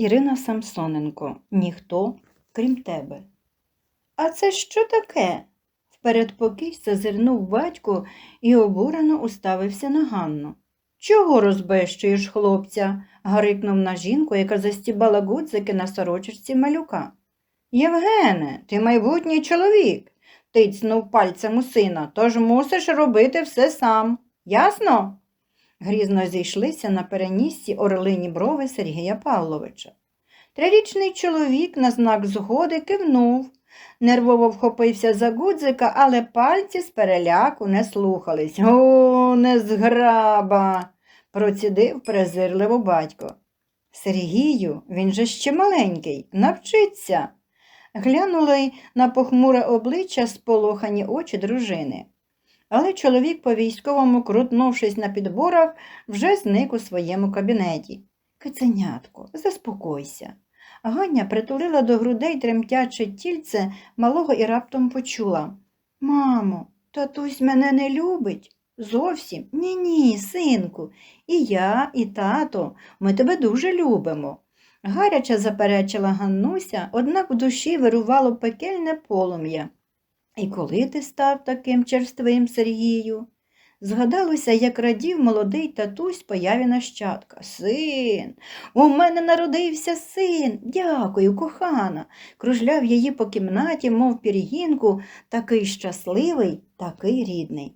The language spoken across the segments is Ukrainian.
Ірина Самсоненко. Ніхто, крім тебе. А це що таке? Впередпокій зазирнув батько і обурено уставився на Ганну. Чого розбещуєш хлопця? гарикнув на жінку, яка застібала гудзики на сорочечці малюка. Євгене, ти майбутній чоловік, тицнув пальцем у сина, тож мусиш робити все сам. Ясно? Грізно зійшлися на перенісці орлині брови Сергія Павловича. Трирічний чоловік на знак згоди кивнув. Нервово вхопився за гудзика, але пальці з переляку не слухались. О, незграба, процідив презирливо батько. Сергію, він же ще маленький, навчиться. Глянули на похмуре обличчя сполохані очі дружини. Але чоловік, по військовому, крутнувшись на підборах, вже зник у своєму кабінеті. Киценятко, заспокойся. Ганя притулила до грудей тремтяче тільце малого і раптом почула. Мамо, татусь мене не любить. Зовсім ні ні, синку, і я, і тато, ми тебе дуже любимо. Гаряче заперечила Ганнуся, однак в душі вирувало пекельне полум'я. І коли ти став таким черствим, Сергію? Згадалося, як радів молодий татусь появі нащадка. Син, у мене народився син. Дякую, кохана. Кружляв її по кімнаті, мов пір'їнку, такий щасливий, такий рідний.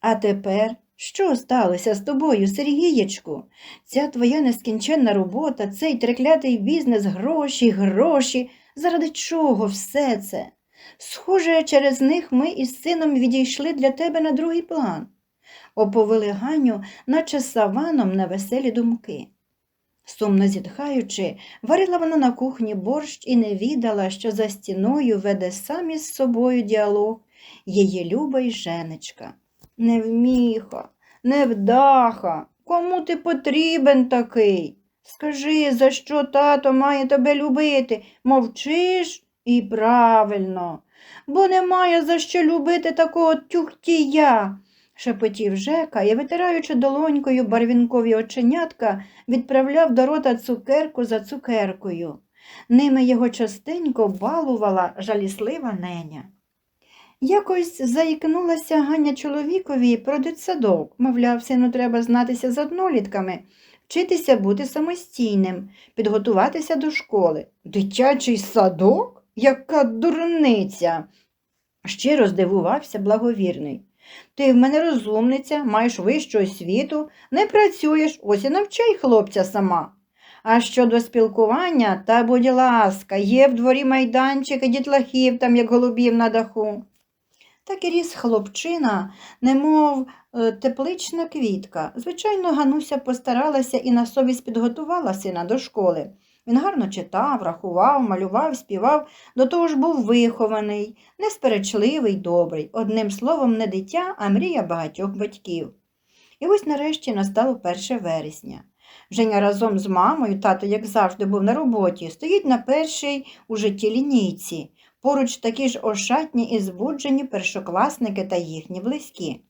А тепер що сталося з тобою, Сергієчку? Ця твоя нескінченна робота, цей треклятий бізнес, гроші, гроші. Заради чого все це? Схоже, через них ми із сином відійшли для тебе на другий план. Оповили Ганю, наче саваном на веселі думки. Сумно зітхаючи, варила вона на кухні борщ і не відала, що за стіною веде сам із собою діалог її люба й женечка. Невміха, невдаха, кому ти потрібен такий? Скажи, за що тато має тебе любити? Мовчиш? І правильно, бо немає за що любити такого тюхтія, шепотів Жека і, витираючи долонькою барвінкові оченятка, відправляв до рота цукерку за цукеркою. Ними його частенько балувала жаліслива неня. Якось заікнулася Ганя чоловікові про дитсадок, мовляв, сину треба знатися з однолітками, вчитися бути самостійним, підготуватися до школи. Дитячий садок? Яка дурниця. Щиро здивувався благовірний. Ти в мене розумниця, маєш вищу освіту, не працюєш, ось і навчай хлопця сама. А щодо спілкування, та, будь ласка, є в дворі майданчик і дітлахів там, як голубів на даху. Так і ріс хлопчина, немов е, теплична квітка. Звичайно, Гануся постаралася і на совість підготувала сина до школи. Він гарно читав, рахував, малював, співав, до того ж був вихований, несперечливий, добрий, одним словом, не дитя, а мрія багатьох батьків. І ось нарешті настало 1 вересня. Женя разом з мамою, тато, як завжди, був на роботі, стоїть на першій у житті лінійці. Поруч такі ж ошатні і збуджені першокласники та їхні близькі.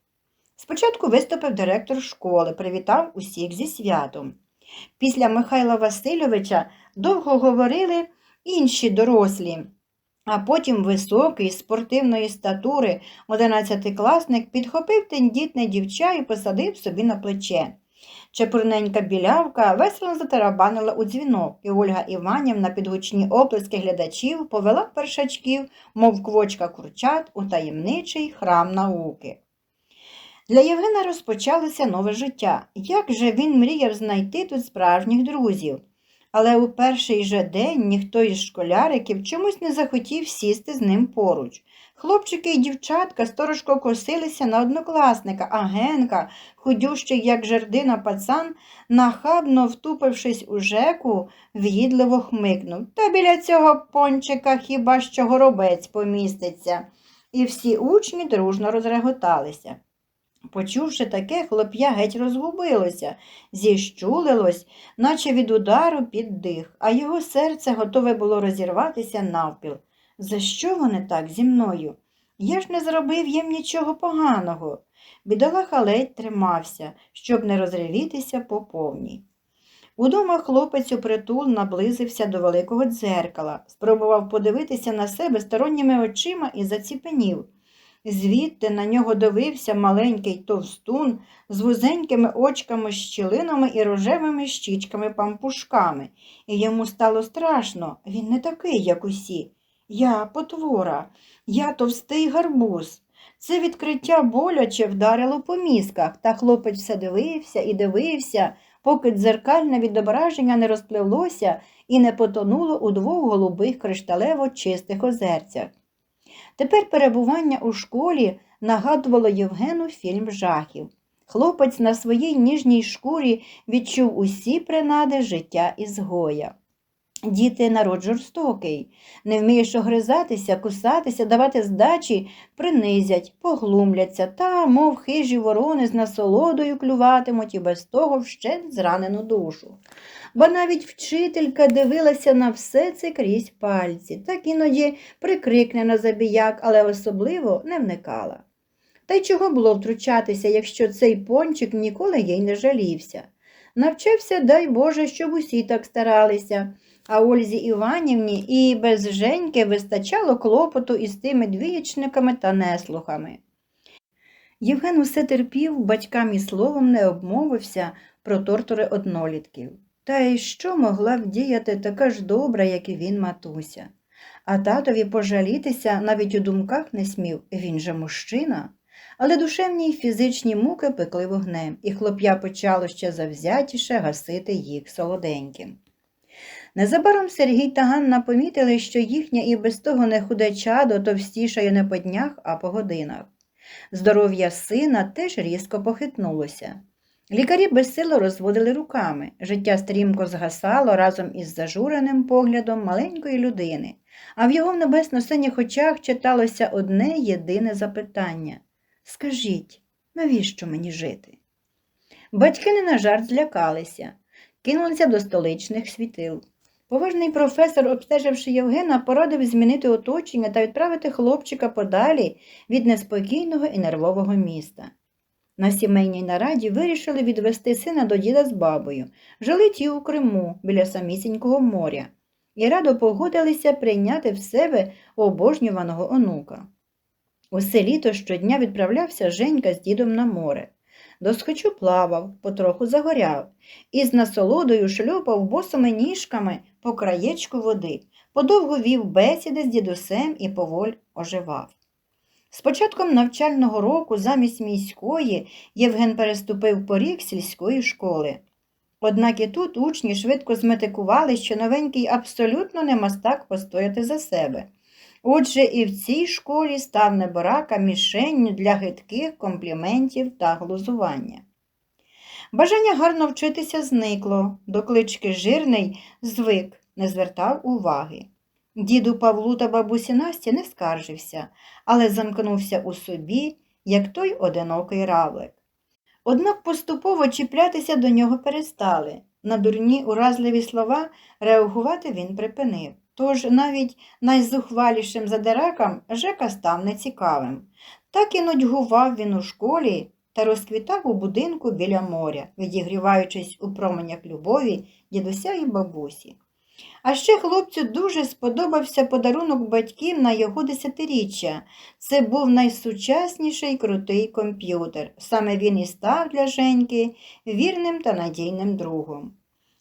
Спочатку виступив директор школи, привітав усіх зі святом. Після Михайла Васильовича довго говорили інші дорослі, а потім високий, спортивної статури одинадцятикласник підхопив тендітне дівча і посадив собі на плече. Чепурненька білявка весело затарабанила у дзвінок, і Ольга Іванівна під гучні оплески глядачів повела першачків, мов квочка курчат, у таємничий храм науки. Для Євгена розпочалося нове життя. Як же він мріяв знайти тут справжніх друзів? Але у перший же день ніхто із школяриків чомусь не захотів сісти з ним поруч. Хлопчики і дівчатка сторожко косилися на однокласника, а Генка, худющий, як жердина пацан, нахабно втупившись у жеку, в'їдливо хмикнув. Та біля цього пончика хіба що горобець поміститься. І всі учні дружно розреготалися. Почувши таке, хлоп'я геть розгубилося, зіщулилось, наче від удару під дих, а його серце готове було розірватися навпіл. За що вони так зі мною? Я ж не зробив їм нічого поганого. Бідолаха ледь тримався, щоб не розривітися по повній. Удома хлопець у притул наблизився до великого дзеркала, спробував подивитися на себе сторонніми очима і заціпенів. Звідти на нього дивився маленький товстун з вузенькими очками щілинами і рожевими щічками пампушками, і йому стало страшно, він не такий, як усі. Я потвора, я товстий гарбуз. Це відкриття боляче вдарило по мізках, та хлопець все дивився і дивився, поки дзеркальне відображення не розпливлося і не потонуло у двох голубих кришталево чистих озерцях. Тепер перебування у школі нагадувало Євгену фільм жахів. Хлопець на своїй ніжній шкурі відчув усі принади життя ізгоя. Діти народ жорстокий, не вмієш огризатися, кусатися, давати здачі, принизять, поглумляться та, мов хижі ворони, з насолодою клюватимуть і без того вщент зранену душу. Бо навіть вчителька дивилася на все це крізь пальці, так іноді прикрикне на забіяк, але особливо не вникала. Та й чого було втручатися, якщо цей пончик ніколи їй не жалівся. Навчився, дай Боже, щоб усі так старалися, а Ользі Іванівні і без Женьки вистачало клопоту із тими двієчниками та неслухами. Євген усе терпів, батькам і словом не обмовився про тортури однолітків. Та й що могла вдіяти така ж добра, як і він матуся? А татові пожалітися навіть у думках не смів, він же мужчина. Але душевні й фізичні муки пекли вогнем, і хлоп'я почало ще завзятіше гасити їх солоденьким. Незабаром Сергій та Ганна помітили, що їхнє і без того не худе чадо товстішає не по днях, а по годинах. Здоров'я сина теж різко похитнулося. Лікарі безсило розводили руками. Життя стрімко згасало разом із зажуреним поглядом маленької людини, а в його небесно-синіх очах читалося одне єдине запитання Скажіть, навіщо мені жити? Батьки не на жарт злякалися, кинулися до столичних світил. Поважний професор, обстеживши Євгена, порадив змінити оточення та відправити хлопчика подалі від неспокійного і нервового міста. На сімейній нараді вирішили відвести сина до діда з бабою. Жили ті у Криму біля самісінького моря, і радо погодилися прийняти в себе обожнюваного онука. Усе літо щодня відправлявся Женька з дідом на море. Досхочу плавав, потроху загоряв, і з насолодою шльопав босими ніжками по краєчку води, подовго вів бесіди з дідусем і поволь оживав. З початком навчального року замість міської Євген переступив поріг сільської школи. Однак і тут учні швидко зметикували, що новенький абсолютно не мастак постояти за себе. Отже, і в цій школі став неборака мішенню для гидких компліментів та глузування. Бажання гарно вчитися зникло, до клички жирний звик, не звертав уваги. Діду Павлу та бабусі Насті не скаржився, але замкнувся у собі, як той одинокий равлик. Однак поступово чіплятися до нього перестали. На дурні уразливі слова реагувати він припинив. Тож навіть найзухвалішим задиракам Жека став нецікавим. Так і нудьгував він у школі та розквітав у будинку біля моря, відігріваючись у променях любові дідуся і бабусі. А ще хлопцю дуже сподобався подарунок батьків на його десятиріччя. Це був найсучасніший крутий комп'ютер. Саме він і став для Женьки вірним та надійним другом.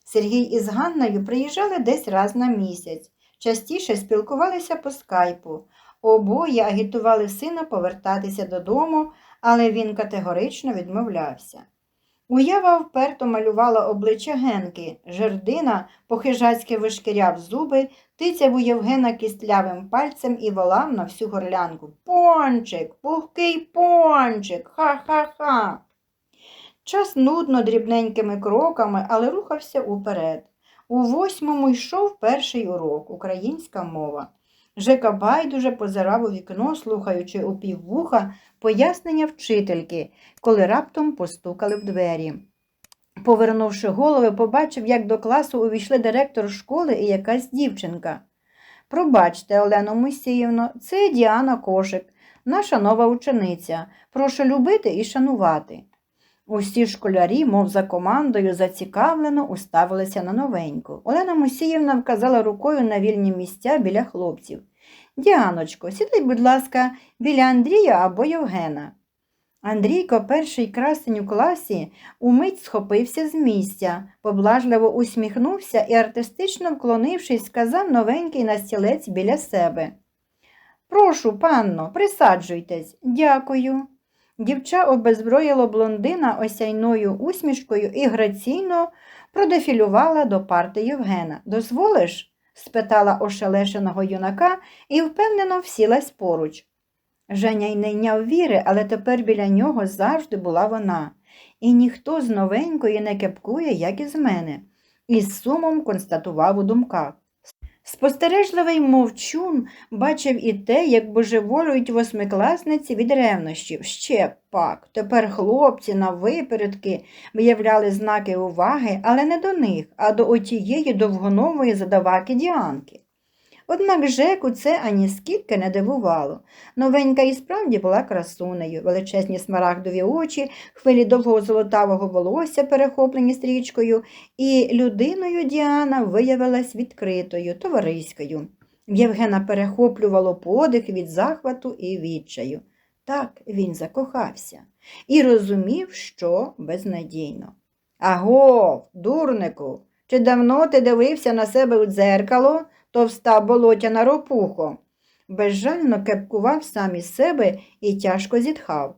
Сергій із Ганною приїжджали десь раз на місяць, частіше спілкувалися по скайпу. Обоє агітували сина повертатися додому, але він категорично відмовлявся. Уява вперто малювала обличчя Генки. Жердина похижацьки вишкіряв зуби, тицяв у Євгена кістлявим пальцем і волав на всю горлянку. Пончик, пухкий пончик, ха-ха-ха. Час нудно дрібненькими кроками, але рухався уперед. У восьмому йшов перший урок українська мова. Жека байдуже позирав у вікно, слухаючи у піввуха пояснення вчительки, коли раптом постукали в двері. Повернувши голови, побачив, як до класу увійшли директор школи і якась дівчинка. Пробачте, Олено Мойсіївно, це Діана Кошик, наша нова учениця. Прошу любити і шанувати. Усі школярі, мов за командою, зацікавлено уставилися на новеньку. Олена Мусіївна вказала рукою на вільні місця біля хлопців. Діаночко, сідай, будь ласка, біля Андрія або Євгена. Андрійко, перший красень у класі, умить схопився з місця, поблажливо усміхнувся і, артистично вклонившись, сказав новенький на стілець біля себе. Прошу, панно, присаджуйтесь. Дякую. Дівча обезброїло блондина осяйною усмішкою і граційно продефілювала до парти Євгена. Дозволиш? спитала ошелешеного юнака і впевнено всілась поруч. Женя й не йняв віри, але тепер біля нього завжди була вона, і ніхто з новенької не кепкує, як із мене, і з сумом констатував у думках. Спостережливий мовчун бачив і те, як божеволюють восьмикласниці від ревнощів. Ще пак. Тепер хлопці на випередки виявляли знаки уваги, але не до них, а до отієї довгонової задаваки Діанки. Однак Жеку це ані скільки не дивувало. Новенька і справді була красунею, величезні смарагдові очі, хвилі довгого золотавого волосся, перехоплені стрічкою, і людиною Діана виявилась відкритою, товариською. Євгена перехоплювало подих від захвату і відчаю. Так він закохався і розумів, що безнадійно. Аго, дурнику, чи давно ти дивився на себе у дзеркало? Товста болотяна ропухо. Безжально кепкував сам із себе і тяжко зітхав.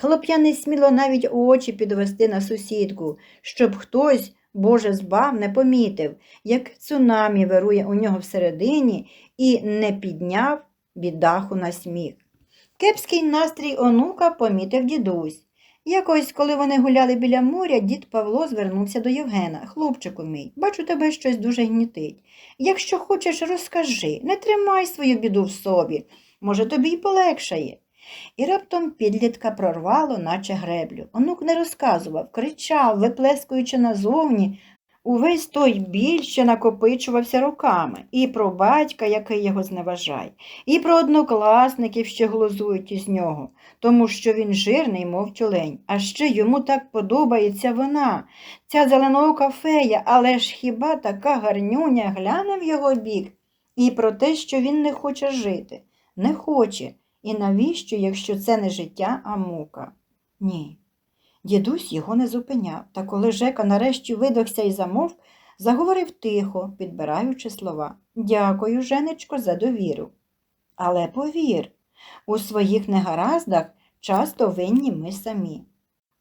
Хлоп'я не сміло навіть очі підвести на сусідку, щоб хтось, Боже збав, не помітив, як цунамі вирує у нього всередині і не підняв бідаху на сміх. Кепський настрій онука помітив дідусь. Якось, коли вони гуляли біля моря, дід Павло звернувся до Євгена. Хлопчику мій, бачу, тебе щось дуже гнітить. Якщо хочеш, розкажи, не тримай свою біду в собі, може, тобі й полегшає. І раптом підлітка прорвало, наче греблю. Онук не розказував, кричав, виплескуючи назовні, Увесь той біль ще накопичувався роками, і про батька, який його зневажає, і про однокласників, що глузують із нього, тому що він жирний, мов тюлень, а ще йому так подобається вона, ця зеленоока фея, але ж хіба така гарнюня гляне в його бік, і про те, що він не хоче жити, не хоче, і навіщо, якщо це не життя, а мука? Ні. Дідусь його не зупиняв, та коли Жека нарешті видохся і замовк, заговорив тихо, підбираючи слова. Дякую, Женечко, за довіру. Але повір, у своїх негараздах часто винні ми самі.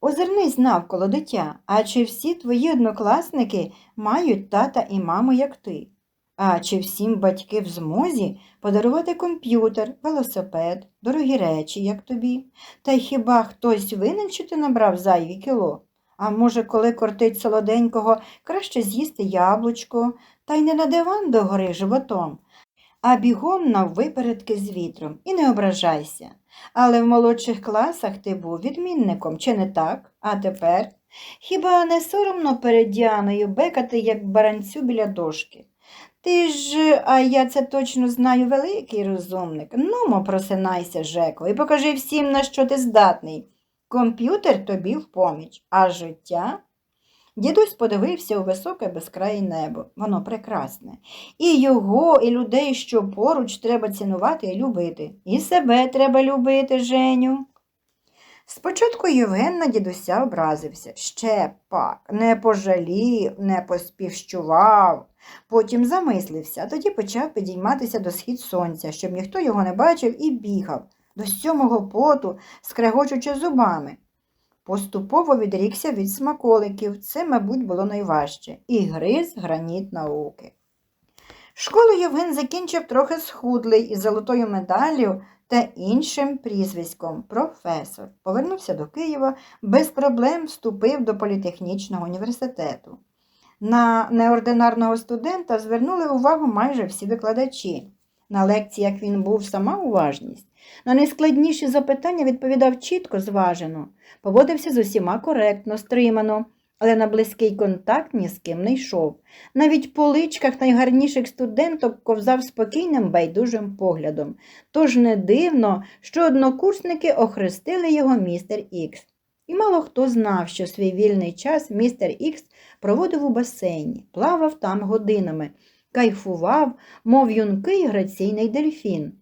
Озирнись навколо дитя, а чи всі твої однокласники мають тата і маму, як ти? А чи всім батьки в змозі подарувати комп'ютер, велосипед, дорогі речі, як тобі? Та й хіба хтось винен, що ти набрав зайві кіло? А може, коли кортить солоденького, краще з'їсти яблучко, та й не на диван догори животом, а бігом на випередки з вітром і не ображайся. Але в молодших класах ти був відмінником, чи не так? А тепер? Хіба не соромно перед Діаною бекати, як баранцю біля дошки? Ти ж, а я це точно знаю, великий розумник. Нумо, просинайся, Жеко, і покажи всім, на що ти здатний. Комп'ютер тобі в поміч, а життя. Дідусь подивився у високе безкрає небо. Воно прекрасне. І його, і людей, що поруч, треба цінувати і любити. І себе треба любити, Женю. Спочатку Євген на дідуся образився. Ще пак, не пожалів, не поспівщував. Потім замислився, а тоді почав підійматися до схід сонця, щоб ніхто його не бачив і бігав, до сьомого поту, скрегочучи зубами. Поступово відрікся від смаколиків, це, мабуть, було найважче, і гриз граніт науки. Школу Євген закінчив трохи схудлий із золотою медаллю та іншим прізвиськом професор. Повернувся до Києва, без проблем вступив до політехнічного університету. На неординарного студента звернули увагу майже всі викладачі. На лекціях він був сама уважність. На найскладніші запитання відповідав чітко, зважено, поводився з усіма коректно, стримано, але на близький контакт ні з ким не йшов. Навіть по личках найгарніших студенток ковзав спокійним байдужим поглядом. Тож не дивно, що однокурсники охрестили його містер Ікс. І мало хто знав, що свій вільний час містер Ікс проводив у басейні, плавав там годинами, кайфував, мов юнкий граційний дельфін,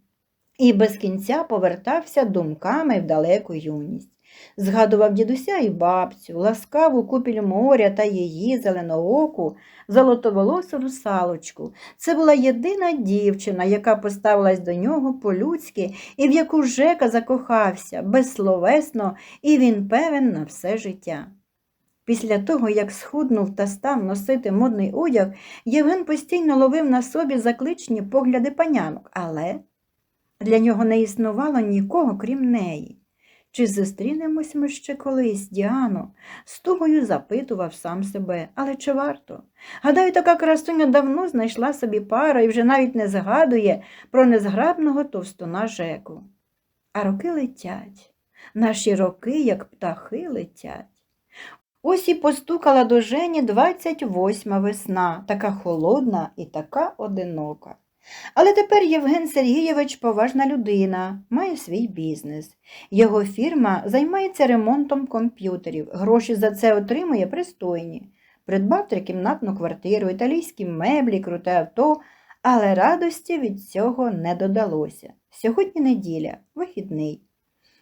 і без кінця повертався думками в далеку юність. Згадував дідуся і бабцю, ласкаву купіль моря та її зеленооку, золотоволосу русалочку. Це була єдина дівчина, яка поставилась до нього по-людськи і в яку Жека закохався безсловесно, і він певен на все життя. Після того, як схуднув та став носити модний одяг, Євген постійно ловив на собі закличні погляди панянок, але для нього не існувало нікого, крім неї. Чи зустрінемось ми ще колись, Діано? З тугою запитував сам себе, але чи варто? Гадаю, така красуня давно знайшла собі пара і вже навіть не згадує про незграбного товстуна Жеку. А роки летять, наші роки, як птахи, летять. Ось і постукала до Жені 28 весна, така холодна і така одинока. Але тепер Євген Сергійович поважна людина, має свій бізнес. Його фірма займається ремонтом комп'ютерів, гроші за це отримує пристойні. Придбав трикімнатну квартиру, італійські меблі, круте авто, але радості від цього не додалося. Сьогодні неділя, вихідний.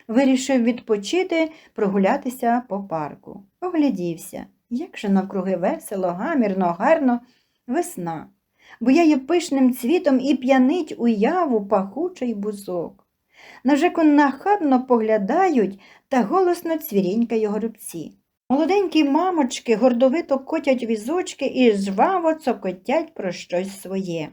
Вирішив відпочити, прогулятися по парку. Оглядівся, як же навкруги весело, гамірно, гарно, весна буяє пишним цвітом і п'янить уяву пахучий бузок. На Жеку нахабно поглядають та голосно цвірінькає горобці. Молоденькі мамочки гордовито котять візочки і жваво цокотять про щось своє.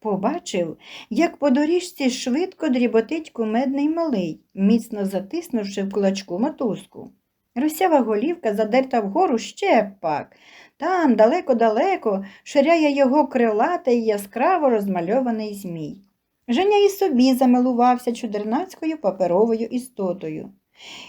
Побачив, як по доріжці швидко дріботить кумедний малий, міцно затиснувши в кулачку мотузку. Русява голівка задерта вгору ще пак. Там, далеко-далеко, ширяє його крилатий яскраво розмальований змій. Женя і собі замилувався чудернацькою паперовою істотою.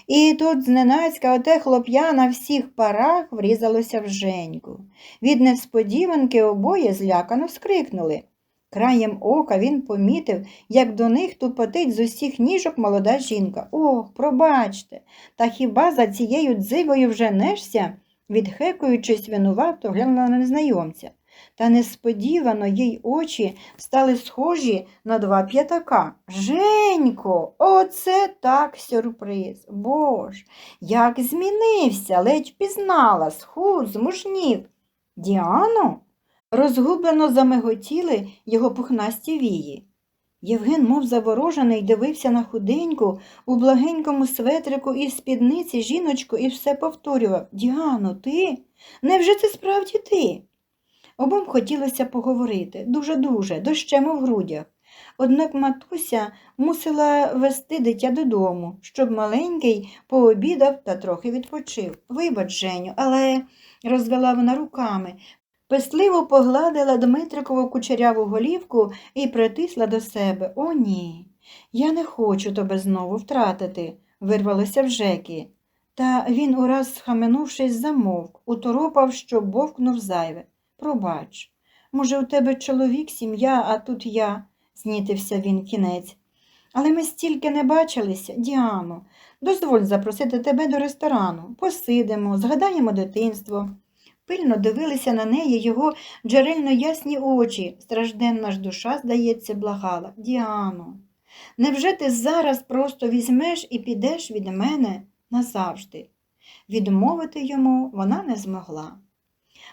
І тут зненацька оте хлоп'я на всіх парах врізалося в Женьку. Від несподіванки обоє злякано скрикнули. Краєм ока він помітив, як до них тупотить з усіх ніжок молода жінка. Ох, пробачте, та хіба за цією дзигою вже нешся? Відхекуючись винувато, глянула на незнайомця. Та несподівано їй очі стали схожі на два п'ятака. Женько, оце так сюрприз. Бож, як змінився, ледь пізнала, схуд, змужнів. Діано? Розгублено замиготіли його пухнасті вії. Євген, мов заворожений, дивився на худеньку, у благенькому светрику і спідниці жіночку і все повторював Діано, ти? Невже це справді ти? Обом хотілося поговорити дуже-дуже, дощем у грудях. Однак матуся мусила вести дитя додому, щоб маленький пообідав та трохи відпочив. Вибач, Женю, але розвела вона руками, Песливо погладила Дмитрикову кучеряву голівку і притисла до себе. О, ні, я не хочу тебе знову втратити, вирвалося в Жекі. Та він, ураз схаменувшись, замовк, уторопав, що бовкнув зайве. Пробач, може, у тебе чоловік, сім'я, а тут я, знітився він кінець. Але ми стільки не бачилися, Діано, дозволь запросити тебе до ресторану, посидимо, згадаємо дитинство. Пильно дивилися на неї його джерельно ясні очі. Стражденна ж душа, здається, благала. Діано, невже ти зараз просто візьмеш і підеш від мене назавжди? Відмовити йому вона не змогла.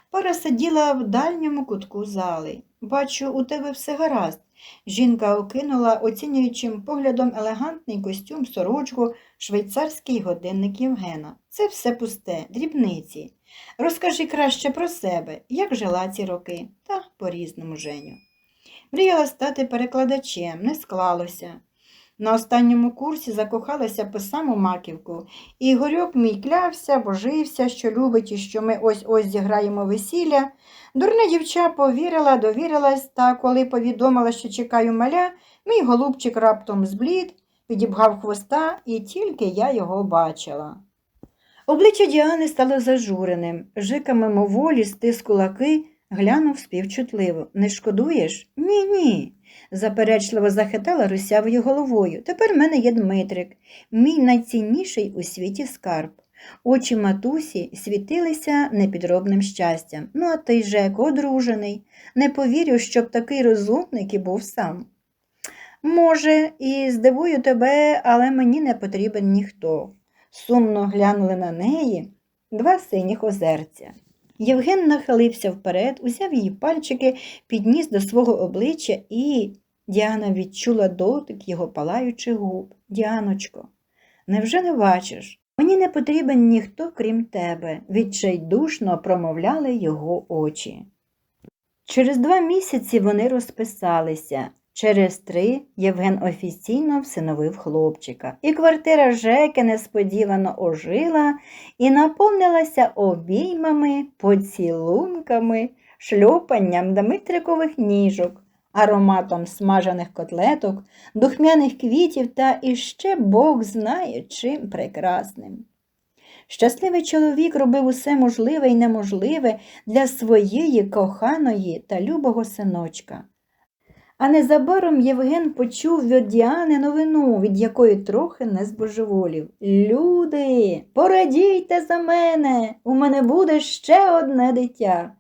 Пара сиділа в дальньому кутку зали. Бачу, у тебе все гаразд. Жінка окинула оцінюючим поглядом елегантний костюм сорочку, швейцарський годинник Євгена. Це все пусте, дрібниці. Розкажи краще про себе, як жила ці роки, та по-різному Женю. Мріяла стати перекладачем, не склалося. На останньому курсі закохалася по саму маківку, і Ігорьок мій клявся, божився, що любить і що ми ось ось зіграємо весілля. Дурна дівча повірила, довірилась, та коли повідомила, що чекаю маля, мій голубчик раптом зблід, підібгав хвоста, і тільки я його бачила. Обличчя Діани стало зажуреним. Жика мимоволі стис кулаки, глянув співчутливо. Не шкодуєш? Ні, ні. заперечливо захитала русявою головою. Тепер в мене є Дмитрик, мій найцінніший у світі скарб. Очі матусі світилися непідробним щастям. Ну, а ти, Жеко, одружений. Не повірю, щоб такий розумник і був сам. Може, і здивую тебе, але мені не потрібен ніхто. Сумно глянули на неї два синіх озерця. Євген нахилився вперед, узяв її пальчики, підніс до свого обличчя і Діана відчула дотик його палаючих губ. Діаночко, невже не бачиш? Мені не потрібен ніхто, крім тебе, відчайдушно промовляли його очі. Через два місяці вони розписалися. Через три Євген офіційно всиновив хлопчика, і квартира Жеки несподівано ожила і наповнилася обіймами, поцілунками, шльопанням Дмитрикових ніжок, ароматом смажених котлеток, духмяних квітів та іще Бог знає чим прекрасним. Щасливий чоловік робив усе можливе і неможливе для своєї коханої та любого синочка. А незабаром Євген почув від Діани новину, від якої трохи не збожеволів. Люди, порадійте за мене, у мене буде ще одне дитя.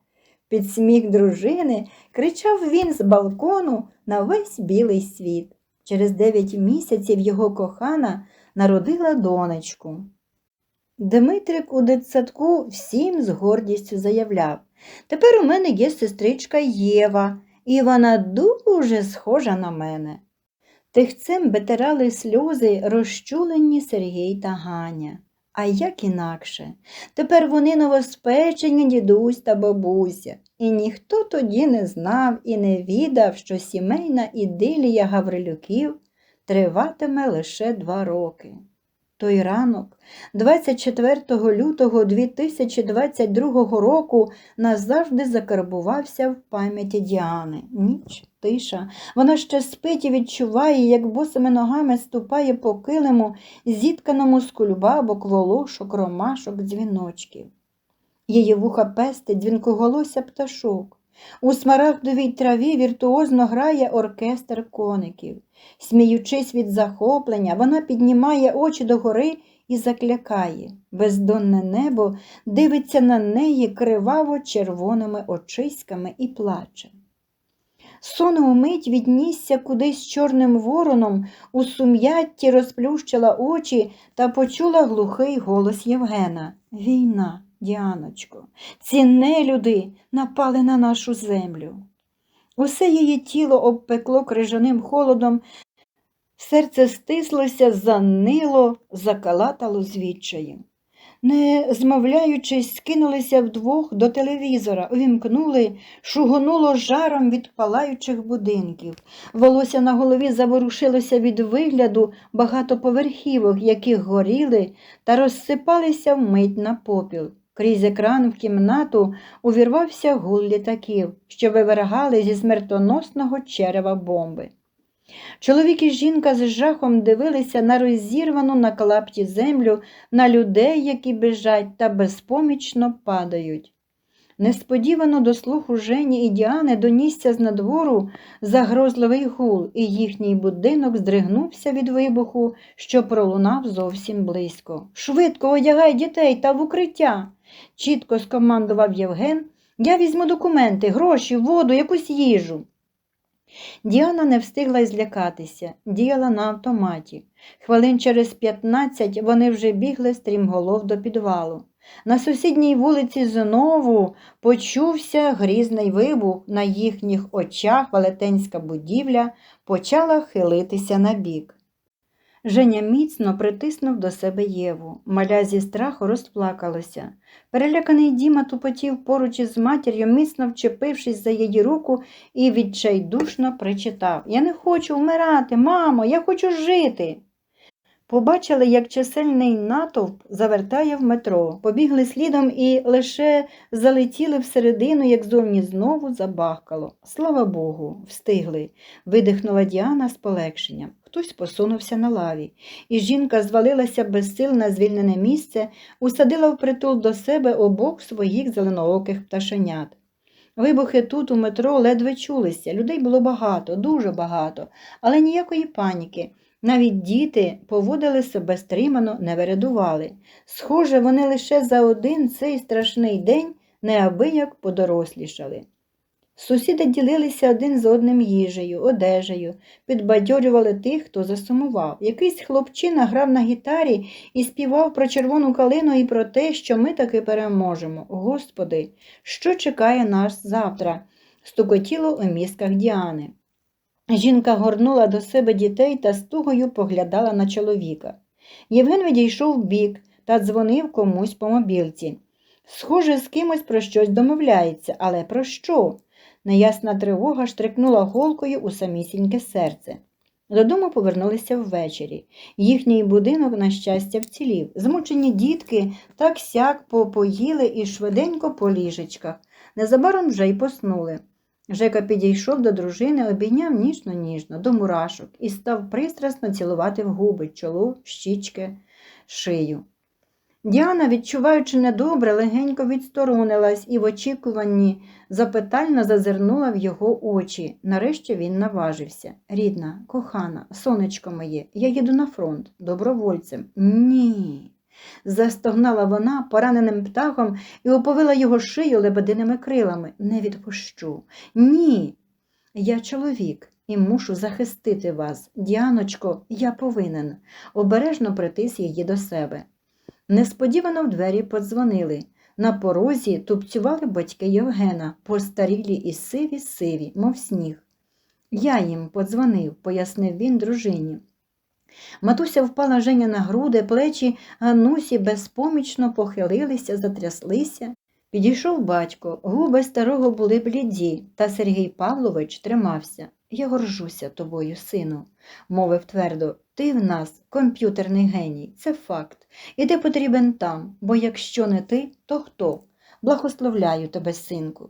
Під сміх дружини кричав він з балкону на весь білий світ. Через дев'ять місяців його кохана народила донечку. Дмитрик у дитсадку всім з гордістю заявляв Тепер у мене є сестричка Єва, і вона дуже схожа на мене. Тихцем витирали сльози розчулені Сергій та Ганя. А як інакше? Тепер вони новоспечені дідусь та бабуся, і ніхто тоді не знав і не відав, що сімейна ідилія Гаврилюків триватиме лише два роки. Той ранок, 24 лютого 2022 року, назавжди закарбувався в пам'яті Діани. Ніч, тиша. Вона ще спить і відчуває, як босими ногами ступає по килиму, зітканому з кульбабок, волошок, ромашок, дзвіночків. Її вуха пестить дзвінкоголосся пташок. У смарагдовій траві віртуозно грає оркестр коників. Сміючись від захоплення, вона піднімає очі догори і заклякає. Бездонне небо дивиться на неї криваво червоними очиськами і плаче. Сон умить віднісся кудись чорним вороном, у сум'ятті розплющила очі та почула глухий голос Євгена. Війна, Діаночко, ці нелюди напали на нашу землю. Усе її тіло обпекло крижаним холодом, серце стислося, занило, закалатало звідчаєм. Не змовляючись, скинулися вдвох до телевізора, увімкнули, шугонуло жаром від палаючих будинків. Волосся на голові заворушилося від вигляду багатоповерхівок, які горіли та розсипалися вмить на попіл. Крізь екран в кімнату увірвався гул літаків, що вивергали зі смертоносного черева бомби. Чоловік і жінка з жахом дивилися на розірвану на клапті землю, на людей, які біжать та безпомічно падають. Несподівано до слуху Жені і Діани донісся з надвору загрозливий гул, і їхній будинок здригнувся від вибуху, що пролунав зовсім близько. Швидко одягай дітей та в укриття, чітко скомандував Євген. Я візьму документи, гроші, воду, якусь їжу. Діана не встигла й злякатися, діяла на автоматі. Хвилин через 15 вони вже бігли стрімголов до підвалу. На сусідній вулиці знову почувся грізний вибух. На їхніх очах велетенська будівля почала хилитися набік. Женя міцно притиснув до себе Єву. Маля зі страху розплакалося. Переляканий Діма тупотів поруч із матір'ю, міцно вчепившись за її руку і відчайдушно причитав Я не хочу вмирати, мамо, я хочу жити. Побачили, як чисельний натовп завертає в метро, побігли слідом і лише залетіли всередину, як зовні знову забахкало. Слава Богу, встигли, видихнула Діана з полегшенням. Хтось посунувся на лаві, і жінка звалилася без сил на звільнене місце, усадила впритул до себе обох своїх зеленооких пташенят. Вибухи тут, у метро, ледве чулися. Людей було багато, дуже багато, але ніякої паніки. Навіть діти поводили себе стримано, не вередували. Схоже, вони лише за один цей страшний день неабияк подорослішали. Сусіди ділилися один з одним їжею, одежею, підбадьорювали тих, хто засумував. Якийсь хлопчина грав на гітарі і співав про червону калину і про те, що ми таки переможемо. Господи, що чекає нас завтра? стукотіло у мізках Діани. Жінка горнула до себе дітей та з тугою поглядала на чоловіка. Євген відійшов вбік та дзвонив комусь по мобілці. Схоже, з кимось про щось домовляється, але про що? Неясна тривога штрикнула голкою у самісіньке серце. Додому повернулися ввечері. Їхній будинок, на щастя, вцілів. Змучені дітки так сяк попоїли і швиденько по ліжечках. Незабаром вже й поснули. Жека підійшов до дружини, обійняв ніжно-ніжно, до мурашок і став пристрасно цілувати в губи, чоло, щічки, шию. Діана, відчуваючи недобре, легенько відсторонилась і в очікуванні запитально зазирнула в його очі. Нарешті він наважився. Рідна, кохана, сонечко моє, я їду на фронт, добровольцем. Ні. Застогнала вона пораненим птахом і оповила його шию лебединими крилами. Не відпущу. Ні. Я чоловік і мушу захистити вас. Діаночко, я повинен. Обережно притис її до себе. Несподівано в двері подзвонили. На порозі тупцювали батьки Євгена, постарілі і сиві сиві, мов сніг. Я їм подзвонив, пояснив він дружині. Матуся впала Женя на груди, плечі Ганусі безпомічно похилилися, затряслися. Підійшов батько, губи старого були бліді, та Сергій Павлович тримався. Я горжуся тобою, сину, мовив твердо. Ти в нас комп'ютерний геній, це факт. І ти потрібен там, бо якщо не ти, то хто? Благословляю тебе, синку.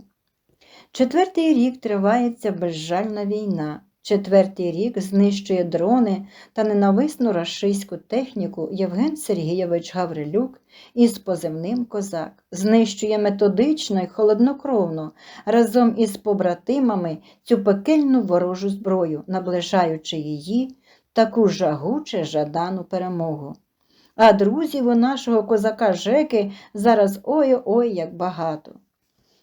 Четвертий рік тривається безжальна війна. Четвертий рік знищує дрони та ненависну рашистську техніку Євген Сергійович Гаврилюк із позивним козак. Знищує методично і холоднокровно разом із побратимами цю пекельну ворожу зброю, наближаючи її таку жагуче жадану перемогу. А друзів у нашого козака Жеки зараз ой-ой як багато.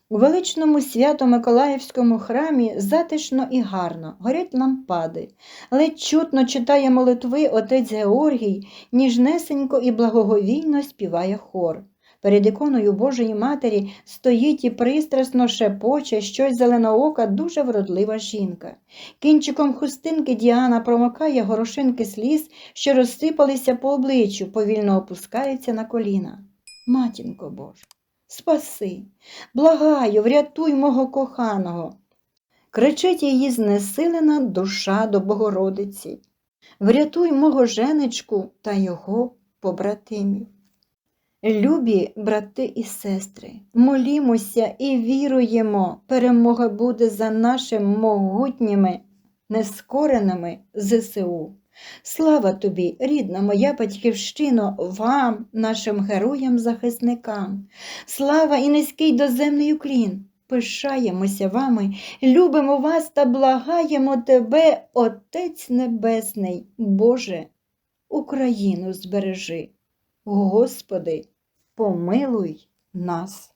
У величному свято-миколаївському храмі затишно і гарно, горять лампади, ледь чутно читає молитви отець Георгій, ніжнесенько і благоговійно співає хор. Перед іконою Божої Матері стоїть і пристрасно шепоче щось зеленоока, дуже вродлива жінка. Кінчиком хустинки Діана промокає горошинки сліз, що розсипалися по обличчю, повільно опускається на коліна. Матінко Божа, спаси, благаю, врятуй мого коханого. Кричить її знесилена душа до Богородиці. Врятуй мого женечку та його побратимів. Любі брати і сестри, молімося і віруємо, перемога буде за нашими могутніми, нескореними ЗСУ. Слава тобі, рідна моя батьківщино, вам, нашим героям-захисникам. Слава і низький доземний уклін. Пишаємося вами, любимо вас та благаємо тебе, Отець Небесний, Боже, Україну збережи. Господи, помилуй нас.